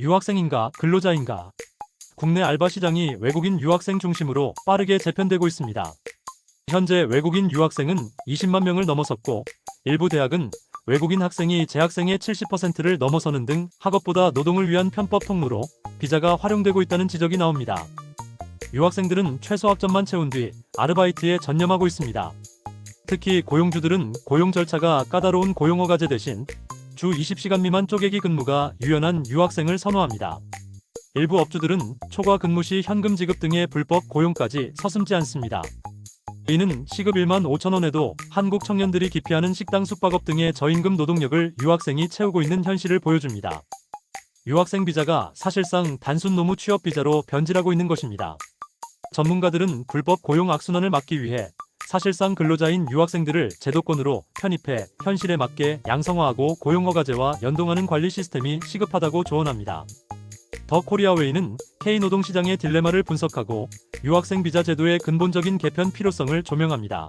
유학생인가 근로자인가 국내 알바 시장이 외국인 유학생 중심으로 빠르게 재편되고 있습니다. 현재 외국인 유학생은 20만 명을 넘어섰고 일부 대학은 외국인 학생이 재학생의 70%를 넘어서는 등 학업보다 노동을 위한 편법 통로로 비자가 활용되고 있다는 지적이 나옵니다. 유학생들은 최소 학점만 채운 뒤 아르바이트에 전념하고 있습니다. 특히 고용주들은 고용 절차가 까다로운 고용허가제 대신 주 20시간 미만 쪼개기 근무가 유연한 유학생을 선호합니다. 일부 업주들은 초과 근무 시 현금 지급 등의 불법 고용까지 서슴지 않습니다. 이는 시급 1만 5천 원에도 한국 청년들이 기피하는 식당 숙박업 등의 저임금 노동력을 유학생이 채우고 있는 현실을 보여줍니다. 유학생 비자가 사실상 단순 노무 취업 비자로 변질하고 있는 것입니다. 전문가들은 불법 고용 악순환을 막기 위해 사실상 근로자인 유학생들을 제도권으로 편입해 현실에 맞게 양성화하고 고용허가제와 연동하는 관리 시스템이 시급하다고 조언합니다. 더 코리아웨이는 K 노동시장의 딜레마를 분석하고 유학생 비자 제도의 근본적인 개편 필요성을 조명합니다.